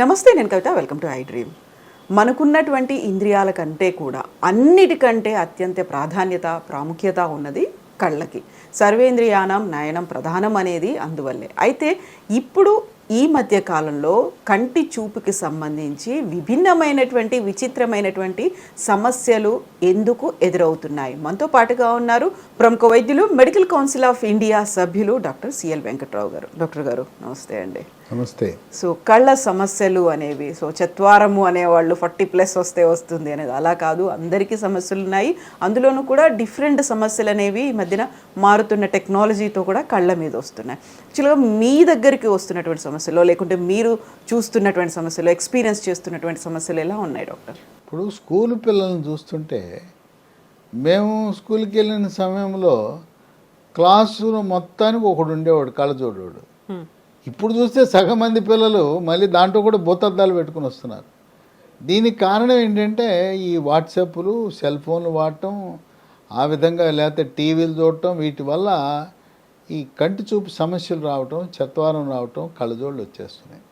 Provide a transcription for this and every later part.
నమస్తే నేను Kavitha welcome to I dream. మనకున్నటువంటి ఇంద్రియాల కంటే కూడా అన్నిటికంటే అత్యంత ప్రాధాన్యత ప్రాముఖ్యత ఉన్నది కళ్ళకి. సర్వేంద్రియానం నయనం ప్రధానం అనేది అందువల్లే. అయితే ఇప్పుడు ఈ మధ్య కాలంలో కంటి చూపుకి సంబంధించి విభిన్నమైనటువంటి విచిత్రమైనటువంటి సమస్యలు ఎందుకు ఎదురవుతున్నాయి? మనతో పాటుగా ఉన్నారు ప్రముఖ వైద్యులు మెడికల్ కౌన్సిల్ ఆఫ్ ఇండియా సభ్యులు doctor C L Venkatrao garu. Doctor garu నమస్తే అండి. నమస్తే. సో కళ్ళ సమస్యలు అనేవి సో చత్వారము అనేవాళ్ళు ఫార్టీ ప్లస్ వస్తే వస్తుంది అనేది అలా కాదు. అందరికీ సమస్యలు ఉన్నాయి. అందులోనూ కూడా డిఫరెంట్ సమస్యలు అనేవి ఈ మధ్యన మారుతున్న టెక్నాలజీతో కూడా కళ్ళ మీద వస్తున్నాయి. యాక్చువల్గా మీ దగ్గరికి వస్తున్నటువంటి సమస్యలు లేకుంటే మీరు చూస్తున్నటువంటి సమస్యలు ఎక్స్పీరియన్స్ చేస్తున్నటువంటి సమస్యలు ఎలా ఉన్నాయి డాక్టర్? ఇప్పుడు స్కూల్ పిల్లల్ని చూస్తుంటే మేము స్కూల్కి వెళ్ళిన సమయంలో క్లాసు మొత్తానికి ఒకడు ఉండేవాడు కళ్ళజోడోడు. ఇప్పుడు చూస్తే సగం మంది పిల్లలు మళ్ళీ దాంట్లో కూడా భూతద్దాలు పెట్టుకుని వస్తున్నారు. దీనికి కారణం ఏంటంటే ఈ వాట్సాప్లు సెల్ ఫోన్లు వాడటం ఆ విధంగా లేకపోతే టీవీలు చూడటం వీటి వల్ల ఈ కంటి చూపు సమస్యలు రావటం చత్వారం రావటం కళ్ళజోళ్ళు వచ్చేస్తున్నాయి.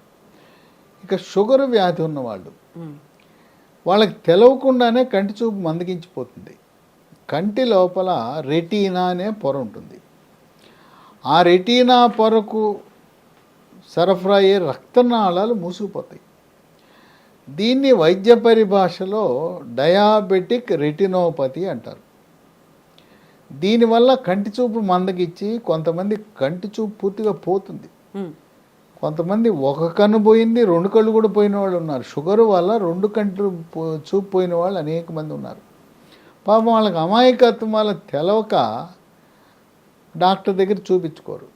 ఇక షుగర్ వ్యాధి ఉన్నవాళ్ళు వాళ్ళకి తెలవకుండానే కంటి చూపు మందగించిపోతుంది. కంటి లోపల రెటీనా అనే పొర ఉంటుంది. ఆ రెటీనా పొరకు సరఫరా అయ్యే రక్తనాళాలు మూసుకుపోతాయి. దీన్ని వైద్య పరిభాషలో డయాబెటిక్ రెటినోపతి అంటారు. దీనివల్ల కంటి చూపు మందగిచ్చి కొంతమంది కంటి చూపు పూర్తిగా పోతుంది. కొంతమంది ఒక కన్ను పోయింది రెండు కళ్ళు కూడా పోయిన వాళ్ళు ఉన్నారు. షుగర్ వల్ల రెండు కంట్లు పో- చూపు పోయిన వాళ్ళు అనేక మంది ఉన్నారు. పాపం వాళ్ళకి అమాయకత్వం వల్ల తెలవక డాక్టర్ దగ్గర చూపించుకోరు.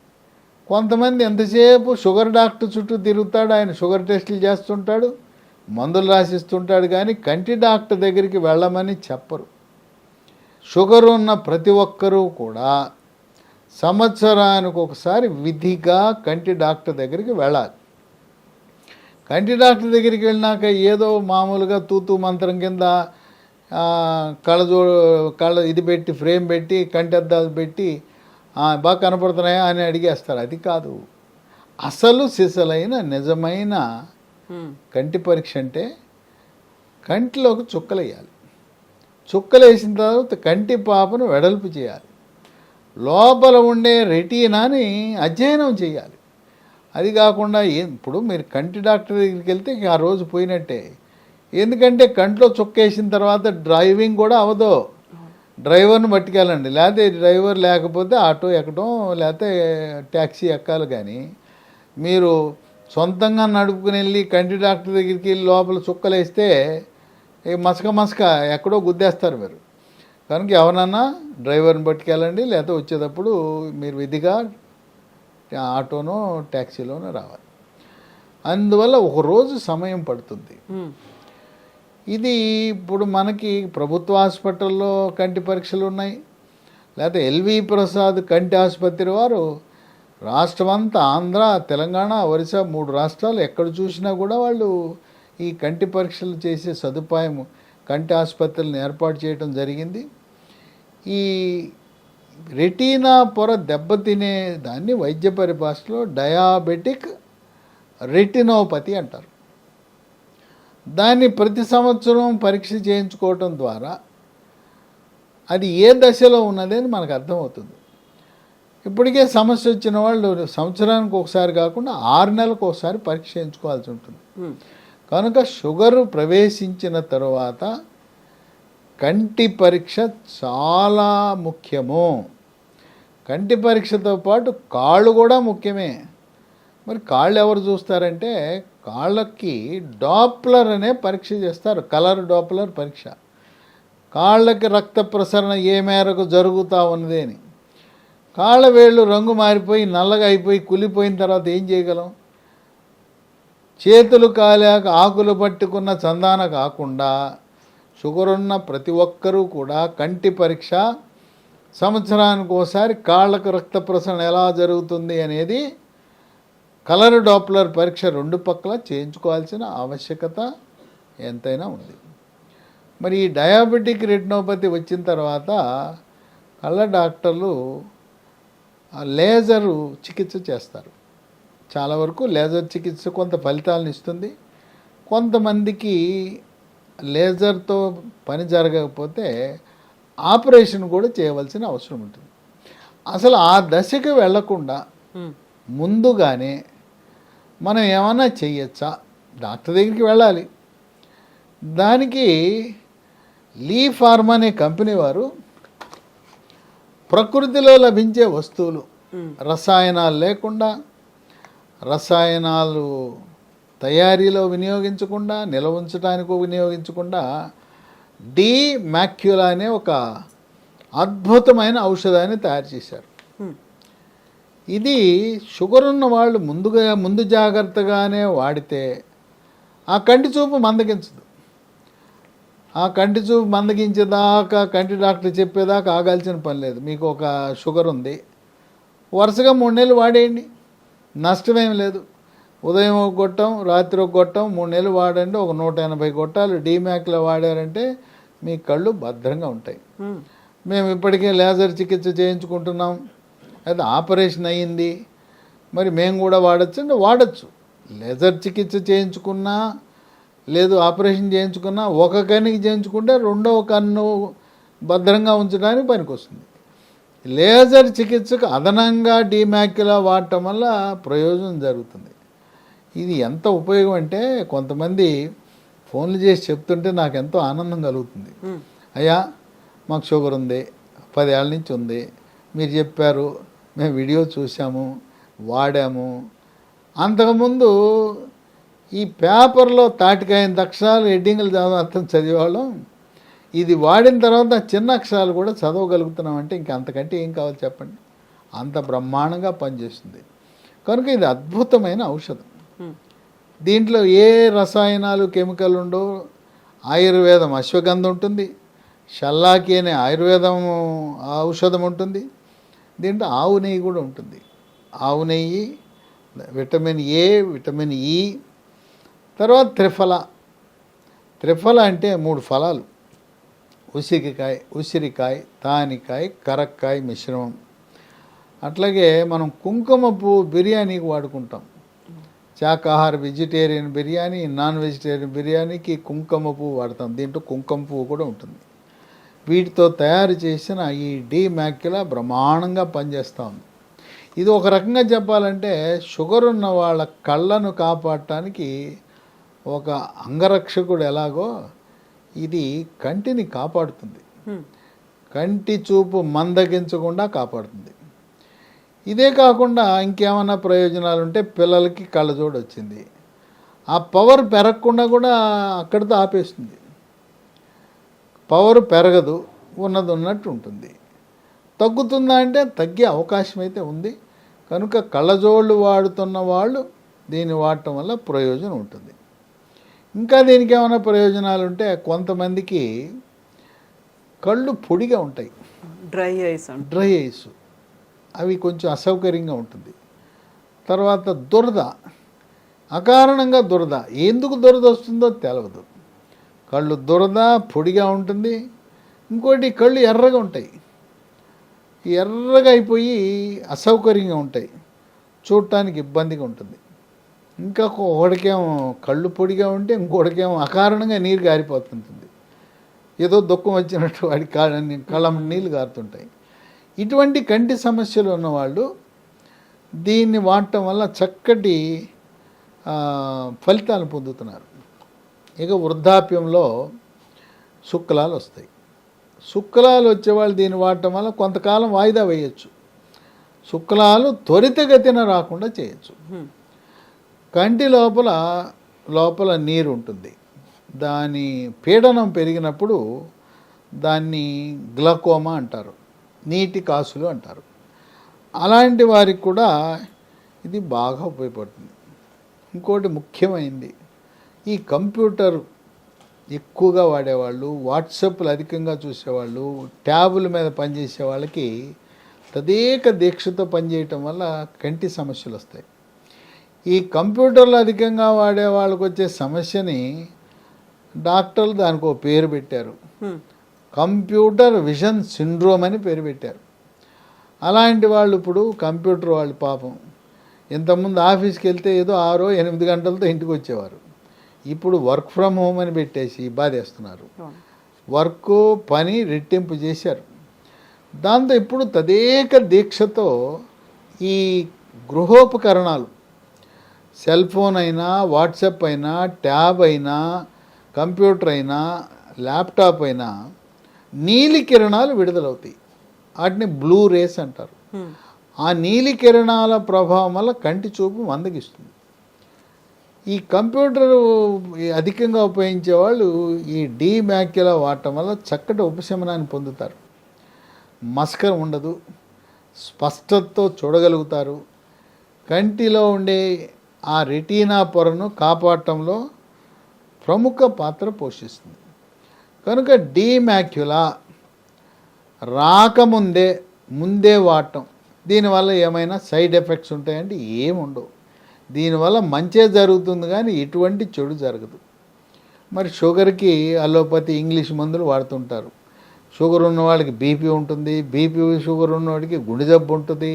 కొంతమంది ఎంతసేపు షుగర్ డాక్టర్ చుట్టూ తిరుగుతాడు ఆయన షుగర్ టెస్టులు చేస్తుంటాడు మందులు రాసిస్తుంటాడు కానీ కంటి డాక్టర్ దగ్గరికి వెళ్ళమని చెప్పరు. షుగర్ ఉన్న ప్రతి ఒక్కరూ కూడా సంవత్సరానికి ఒకసారి విధిగా కంటి డాక్టర్ దగ్గరికి వెళ్ళాలి. కంటి డాక్టర్ దగ్గరికి వెళ్ళినాక ఏదో మామూలుగా తూతు మంత్రం కింద కళ్ళజో కళ్ళ ఇది పెట్టి ఫ్రేమ్ పెట్టి కంటి అద్దాలు పెట్టి బాగా కనపడుతున్నాయా అని అడిగేస్తారు. అది కాదు. అసలు సిసలైన నిజమైన కంటి పరీక్ష అంటే కంటిలోకి చుక్కలు వేయాలి చుక్కలు వేసిన తర్వాత కంటి పాపను వెడల్పు చేయాలి. లోపల ఉండే రెటీనాని అధ్యయనం చేయాలి. అది కాకుండా ఇప్పుడు మీరు కంటి డాక్టర్ దగ్గరికి వెళ్తే ఆ రోజు పోయినట్టే. ఎందుకంటే కంట్లో చుక్కేసిన తర్వాత డ్రైవింగ్ కూడా అవదు. డ్రైవర్ని పట్టుకెళ్ళండి. లేకపోతే డ్రైవర్ లేకపోతే ఆటో ఎక్కడం లేకపోతే ట్యాక్సీ ఎక్కాలి కానీ మీరు సొంతంగా నడుపుకుని వెళ్ళి కంటి డాక్టర్ దగ్గరికి వెళ్ళి లోపల చుక్కలేస్తే మసక మసక ఎక్కడో గుద్దేస్తారు మీరు. కనుక ఎవరన్నా డ్రైవర్ని పట్టుకెళ్ళండి లేకపోతే వచ్చేటప్పుడు మీరు విధిగా ఆటోనో ట్యాక్సీలోనో రావాలి. అందువల్ల ఒక రోజు సమయం పడుతుంది. ఇది ఇప్పుడు మనకి ప్రభుత్వ హాస్పిటల్లో కంటి పరీక్షలు ఉన్నాయి. లేకపోతే ఎల్వి ప్రసాద్ కంటి ఆసుపత్రి వారు రాష్ట్రమంతా ఆంధ్ర తెలంగాణ ఒరిస్సా మూడు రాష్ట్రాలు ఎక్కడ చూసినా కూడా వాళ్ళు ఈ కంటి పరీక్షలు చేసే సదుపాయం కంటి ఆసుపత్రులను ఏర్పాటు చేయడం జరిగింది. ఈ రెటీనా పొర దెబ్బతినే దాన్ని వైద్య పరిభాషలో డయాబెటిక్ రెటినోపతి అంటారు. దాన్ని ప్రతి సంవత్సరం పరీక్ష చేయించుకోవటం ద్వారా అది ఏ దశలో ఉన్నది అని మనకు అర్థమవుతుంది. ఇప్పటికే సమస్య వచ్చిన వాళ్ళు సంవత్సరానికి ఒకసారి కాకుండా ఆరు నెలలకు ఒకసారి పరీక్ష చేయించుకోవాల్సి ఉంటుంది. కనుక షుగర్ ప్రవేశించిన తరువాత కంటి పరీక్ష చాలా ముఖ్యము. కంటి పరీక్షతో పాటు కాళ్ళు కూడా ముఖ్యమే. మరి కాళ్ళు ఎవరు చూస్తారంటే కాళ్ళకి డాప్లర్ అనే పరీక్ష చేస్తారు. కలర్ డాప్లర్ పరీక్ష. కాళ్ళకి రక్త ప్రసరణ ఏ మేరకు జరుగుతూ ఉన్నది అని. కాళ్ళ వేళ్ళు రంగు మారిపోయి నల్లగా అయిపోయి కులిపోయిన తర్వాత ఏం చేయగలం? చేతులు కాలాక ఆకులు పట్టుకున్న చందాన కాకుండా షుగర్ ఉన్న ప్రతి ఒక్కరూ కూడా కంటి పరీక్ష సంవత్సరానికి ఒకసారి కాళ్ళకు రక్త ప్రసరణ ఎలా జరుగుతుంది అనేది కలర్ డాప్లర్ పరీక్ష రెండు పక్కల చేయించుకోవాల్సిన ఆవశ్యకత ఎంతైనా ఉంది. మరి ఈ డయాబెటిక్ రెటినోపతి వచ్చిన తర్వాత కళ్ళ డాక్టర్లు లేజరు చికిత్స చేస్తారు. చాలా వరకు లేజర్ చికిత్స కొంత ఫలితాలను ఇస్తుంది. కొంతమందికి లేజర్తో పని జరగకపోతే ఆపరేషన్ కూడా చేయవలసిన అవసరం ఉంటుంది. అసలు ఆ దశకి వెళ్ళకుండా ముందుగానే మనం ఏమన్నా చెయ్యొచ్చా? డాక్టర్ దగ్గరికి వెళ్ళాలి. దానికి లీ ఫార్మ్ అనే కంపెనీ వారు ప్రకృతిలో లభించే వస్తువులు రసాయనాలు లేకుండా రసాయనాలు తయారీలో వినియోగించకుండా నిల్వ ఉంచడానికి వినియోగించకుండా డీ మ్యాక్యులా అనే ఒక అద్భుతమైన ఔషధాన్ని తయారు చేశారు. ఇది షుగర్ ఉన్న వాళ్ళు ముందుగా ముందు జాగ్రత్తగానే వాడితే ఆ కంటి చూపు మందగించదు. ఆ కంటి చూపు మందగించేదాకా కంటి డాక్టర్ చెప్పేదాకా ఆగాల్సిన పని లేదు. మీకు ఒక షుగర్ ఉంది. వరుసగా మూడు నెలలు వాడేయండి. నష్టమేం లేదు. ఉదయం ఒక గొట్టం రాత్రి ఒక గొట్టం మూడు నెలలు వాడండి. ఒక నూట ఎనభై గొట్టాలు డీమ్యాక్లో వాడారంటే మీ కళ్ళు భద్రంగా ఉంటాయి. మేము ఇప్పటికే లేజర్ చికిత్స చేయించుకుంటున్నాం. అది ఆపరేషన్ అయ్యింది. మరి మేము కూడా వాడచ్చు అంటే వాడచ్చు. లేజర్ చికిత్స చేయించుకున్నా లేదు ఆపరేషన్ చేయించుకున్నా ఒక కన్నుకి చేయించుకుంటే రెండవ కన్ను భద్రంగా ఉంచడానికి పనికొస్తుంది. లేజర్ చికిత్సకు అదనంగా డీమ్యాక్యులా వాడటం వల్ల ప్రయోజనం జరుగుతుంది. ఇది ఎంత ఉపయోగం అంటే కొంతమంది ఫోన్లు చేసి చెప్తుంటే నాకు ఎంతో ఆనందం కలుగుతుంది. అయ్యా మాకు షుగర్ ఉంది పదేళ్ళ నుంచి ఉంది మీరు చెప్పారు మేము వీడియో చూసాము వాడాము. అంతకుముందు ఈ పేపర్లో తాటికాయని అక్షరాలు హెడ్డింగ్లు చదివి అర్థం చదివేవాళ్ళం. ఇది వాడిన తర్వాత చిన్న అక్షరాలు కూడా చదవగలుగుతున్నాం అంటే ఇంక అంతకంటే ఏం కావాలి చెప్పండి? అంత బ్రహ్మాండంగా పనిచేస్తుంది. కనుక ఇది అద్భుతమైన ఔషధం. దీంట్లో ఏ రసాయనాలు కెమికల్ ఉండవు ఆయుర్వేదం అశ్వగంధ ఉంటుంది. షల్లాకి అనే ఆయుర్వేదం ఔషధం ఉంటుంది. దీంట్లో ఆవు నెయ్యి కూడా ఉంటుంది. ఆవు నెయ్యి విటమిన్ ఏ విటమిన్ ఈ తర్వాత త్రిఫల. త్రిఫల అంటే మూడు ఫలాలు. ఉసిరికాయ ఉసిరికాయ తానికాయ కరక్కాయ మిశ్రమం. అట్లాగే మనం కుంకుమ పువ్వు బిర్యానీకి వాడుకుంటాం. శాకాహార వెజిటేరియన్ బిర్యానీ నాన్ వెజిటేరియన్ బిర్యానీకి కుంకుమ పువ్వు వాడతాం. దీంట్లో కుంకుమ పువ్వు కూడా ఉంటుంది. వీటితో తయారు చేసిన ఈ డీ మ్యాక్యులా బ్రహ్మాండంగా పనిచేస్తూ ఉంది. ఇది ఒక రకంగా చెప్పాలంటే షుగర్ ఉన్న వాళ్ళ కళ్ళను కాపాడటానికి ఒక అంగరక్షకుడు ఎలాగో ఇది కంటిని కాపాడుతుంది. కంటి చూపు మందగించకుండా కాపాడుతుంది. ఇదే కాకుండా ఇంకేమైనా ప్రయోజనాలు ఉంటే పిల్లలకి కళ్ళజోడు వచ్చింది ఆ పవర్ పెరగకుండా కూడా అక్కడితో ఆపేస్తుంది. పవర్ పెరగదు ఉన్నది ఉన్నట్టు ఉంటుంది. తగ్గుతుందా అంటే తగ్గే అవకాశం అయితే ఉంది. కనుక కళ్ళజోళ్ళు వాడుతున్న వాళ్ళు దీన్ని వాడటం వల్ల ప్రయోజనం ఉంటుంది. ఇంకా దీనికి ఏమైనా ప్రయోజనాలు ఉంటే కొంతమందికి కళ్ళు పొడిగా ఉంటాయి. Dry eyes dry eyes. అవి కొంచెం అసౌకర్యంగా ఉంటుంది. తర్వాత దురద. అకారణంగా దురద. ఎందుకు దురద వస్తుందో తెలవదు. కళ్ళు దురద పొడిగా ఉంటుంది. ఇంకోటి కళ్ళు ఎర్రగా ఉంటాయి. ఎర్రగా అయిపోయి అసౌకర్యంగా ఉంటాయి. చూడటానికి ఇబ్బందిగా ఉంటుంది. ఇంకా ఒకడికేమో కళ్ళు పొడిగా ఉంటే ఇంకోటికేమో అకారణంగా నీరు గారిపోతుంటుంది. ఏదో దుఃఖం వచ్చినట్టు వాడి కళ్ళ కళ్ళ నీళ్ళు గారుతుంటాయి. ఇటువంటి కంటి సమస్యలు ఉన్నవాళ్ళు దీన్ని వాడటం వల్ల చక్కటి ఫలితాలు పొందుతున్నారు. ఇక వృద్ధాప్యంలో శుక్లాలు వస్తాయి. శుక్లాలు వచ్చేవాళ్ళు దీన్ని వాడటం వల్ల కొంతకాలం వాయిదా వేయచ్చు. శుక్లాలు త్వరితగతిన రాకుండా చేయొచ్చు. కంటి లోపల లోపల నీరు ఉంటుంది. దాని పీడనం పెరిగినప్పుడు దాన్ని గ్లకోమా అంటారు. నీటి కాసులు అంటారు. అలాంటి వారికి కూడా ఇది బాగా ఉపయోగపడుతుంది. ఇంకోటి ముఖ్యమైనది ఈ కంప్యూటర్ ఎక్కువగా వాడేవాళ్ళు వాట్సాప్లు అధికంగా చూసేవాళ్ళు ట్యాబుల మీద పనిచేసే వాళ్ళకి తదేక దీక్షతో పనిచేయటం వల్ల కంటి సమస్యలు వస్తాయి. ఈ కంప్యూటర్లు అధికంగా వాడే వాళ్ళకి వచ్చే సమస్యని డాక్టర్లు దానికి ఒక పేరు పెట్టారు. కంప్యూటర్ విజన్ సిండ్రోమ్ అని పేరు పెట్టారు. అలాంటి వాళ్ళు ఇప్పుడు కంప్యూటర్ వాళ్ళు పాపం. ఇంతకుముందు ఆఫీస్కి వెళ్తే ఏదో ఆరో ఎనిమిది గంటలతో ఇంటికి వచ్చేవారు. ఇప్పుడు వర్క్ ఫ్రమ్ హోమ్ అని పెట్టేసి బాధేస్తున్నారు. వర్క్ పని రెట్టింపు చేశారు. దాంతో ఇప్పుడు తదేక దీక్షతో ఈ గృహోపకరణాలు సెల్ ఫోన్ అయినా వాట్సాప్ అయినా ట్యాబ్ అయినా కంప్యూటర్ అయినా ల్యాప్టాప్ అయినా నీలి కిరణాలు విడుదలవుతాయి. వాటిని బ్లూ రేస్ అంటారు. ఆ నీలి కిరణాల ప్రభావం వల్ల కంటి చూపు మందగిస్తుంది. ఈ కంప్యూటర్ అధికంగా ఉపయోగించే వాళ్ళు ఈ డీ మ్యాక్యులా వాడటం వల్ల చక్కటి ఉపశమనాన్ని పొందుతారు. మస్కర్ ఉండదు స్పష్టతతో చూడగలుగుతారు. కంటిలో ఉండే ఆ రెటీనా పొరను కాపాడటంలో ప్రముఖ పాత్ర పోషిస్తుంది. కనుక డీమాక్యులా రాకముందే ముందే వాడటం. దీనివల్ల ఏమైనా సైడ్ ఎఫెక్ట్స్ ఉంటాయంటే ఏముండవు. దీనివల్ల మంచే జరుగుతుంది కానీ ఎటువంటి చెడు జరగదు. మరి షుగర్కి అలోపతి ఇంగ్లీష్ మందులు వాడుతుంటారు. షుగర్ ఉన్న వాళ్ళకి బీపీ ఉంటుంది బీపీ షుగర్ ఉన్నవాడికి గుండె జబ్బు ఉంటుంది.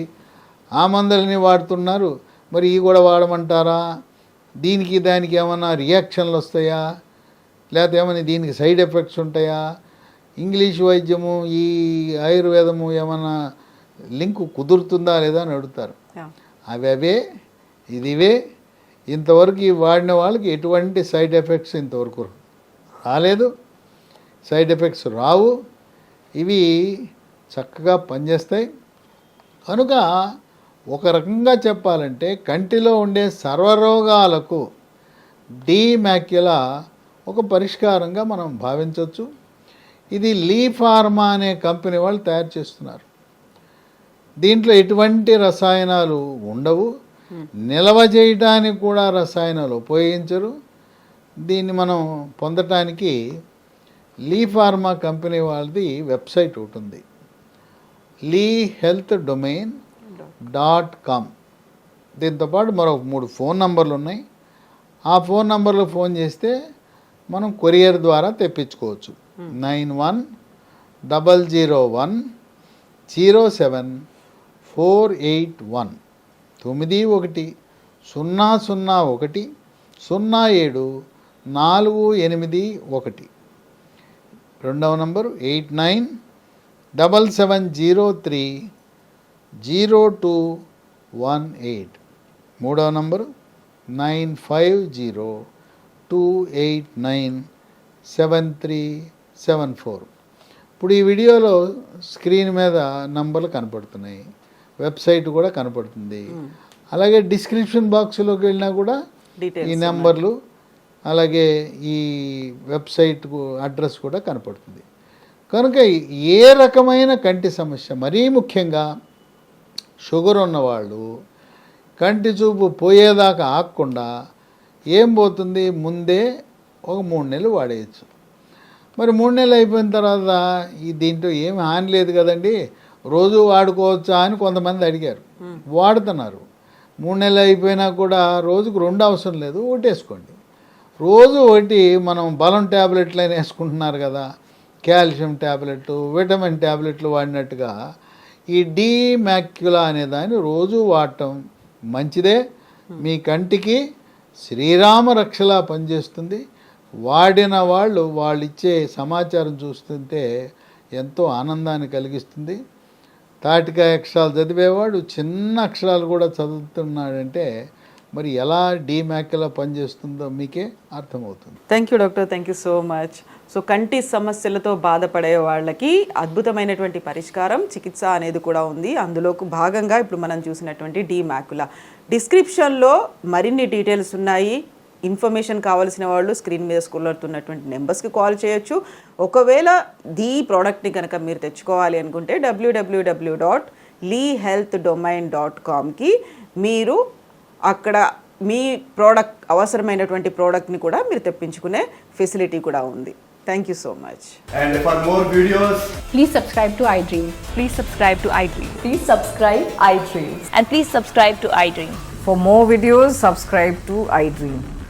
ఆ మందులని వాడుతున్నారు. మరి ఈ కూడా వాడమంటారా? దీనికి దానికి ఏమైనా రియాక్షన్లు వస్తాయా? లేకపోతే ఏమైనా దీనికి సైడ్ ఎఫెక్ట్స్ ఉంటాయా? ఇంగ్లీష్ వైద్యము ఈ ఆయుర్వేదము ఏమైనా లింక్ కుదురుతుందా లేదా అని అడుగుతారు. అవి అవే ఇదివే ఇంతవరకు వాడిన వాళ్ళకి ఎటువంటి సైడ్ ఎఫెక్ట్స్ ఇంతవరకు రాలేదు. సైడ్ ఎఫెక్ట్స్ రావు. ఇవి చక్కగా పనిచేస్తాయి. కనుక ఒక రకంగా చెప్పాలంటే కంటిలో ఉండే సర్వరోగాలకు డీ ఒక పరిష్కారంగా మనం భావించవచ్చు. ఇది లీ ఫార్మా అనే కంపెనీ వాళ్ళు తయారు చేస్తున్నారు. దీంట్లో ఎటువంటి రసాయనాలు ఉండవు. నిల్వ చేయడానికి కూడా రసాయనాలు ఉపయోగించరు. దీన్ని మనం పొందటానికి లీ ఫార్మా కంపెనీ వాళ్ళది వెబ్సైట్ ఉంటుంది Lee health domain dot com. దీంతోపాటు మరో మూడు ఫోన్ నంబర్లు ఉన్నాయి. ఆ ఫోన్ నంబర్లో ఫోన్ చేస్తే మనం కొరియర్ ద్వారా తెప్పించుకోవచ్చు. Nine one double zero one zero seven four eight one. తొమ్మిది ఒకటి సున్నా సున్నా ఒకటి సున్నా ఏడు నాలుగు ఎనిమిది ఒకటి. రెండవ number eight nine double seven zero three zero two one eight. మూడవ number nine five zero two eight nine seven three seven four. ఇప్పుడు ఈ వీడియోలో స్క్రీన్ మీద నంబర్లు కనపడుతున్నాయి. వెబ్సైట్ కూడా కనపడుతుంది. అలాగే డిస్క్రిప్షన్ బాక్స్లోకి వెళ్ళినా కూడా ఈ నెంబర్లు అలాగే ఈ వెబ్సైట్ అడ్రస్ కూడా కనపడుతుంది. కనుక ఏ రకమైన కంటి సమస్య మరీ ముఖ్యంగా షుగర్ ఉన్నవాళ్ళు కంటి చూపు పోయేదాకా ఆగకుండా ఏం పోతుంది? ముందే ఒక మూడు నెలలు వాడేయచ్చు. మరి మూడు నెలలు అయిపోయిన తర్వాత ఈ దీంట్లో ఏమి హాని లేదు కదండి? రోజు వాడుకోవచ్చా అని కొంతమంది అడిగారు. వాడుతున్నారు. మూడు నెలలు అయిపోయినా కూడా రోజుకు రెండు అవసరం లేదు ఒకటేసుకోండి రోజు ఒకటి మనం బలం ట్యాబ్లెట్లు అయినా వేసుకుంటున్నారు కదా కాల్షియం ట్యాబ్లెట్ విటమిన్ ట్యాబ్లెట్లు వాడినట్టుగా ఈ డీ మ్యాక్యులా అనే దాన్ని రోజు వాడటం మంచిదే. మీ కంటికి శ్రీరామ రక్షలా పనిచేస్తుంది. వాడిన వాళ్ళు వాళ్ళు ఇచ్చే సమాచారం చూస్తుంటే ఎంతో ఆనందాన్ని కలిగిస్తుంది. తాటికా అక్షరాలు చదివేవాడు చిన్న అక్షరాలు కూడా చదువుతున్నాడంటే మరి ఎలా డీ పనిచేస్తుందో మీకే అర్థమవుతుంది. Thank you doctor thank you so much so కంటి సమస్యలతో బాధపడే వాళ్ళకి అద్భుతమైనటువంటి పరిష్కారం చికిత్స అనేది కూడా ఉంది. అందులోకి భాగంగా ఇప్పుడు మనం చూసినటువంటి డీమ్యాకుల డిస్క్రిప్షన్లో మరిన్ని డీటెయిల్స్ ఉన్నాయి. ఇన్ఫర్మేషన్ కావాల్సిన వాళ్ళు స్క్రీన్ మీద స్కూల్ అవుతున్నటువంటి నెంబర్స్కి కాల్ చేయొచ్చు ఒకవేళ దీ ప్రోడక్ట్ని కనుక మీరు తెచ్చుకోవాలి అనుకుంటే W W W dot Lee health domain dot కామ్కి మీరు అక్కడ మీ ప్రోడక్ట్ అవసరమైనటువంటి ప్రోడక్ట్ని కూడా మీరు తెప్పించుకునే ఫెసిలిటీ కూడా ఉంది thank you so much And for more videos, Please subscribe to iDream. Please subscribe to iDream. Please subscribe iDreams. And please subscribe to iDream. For more videos, subscribe to iDream. please like, share, and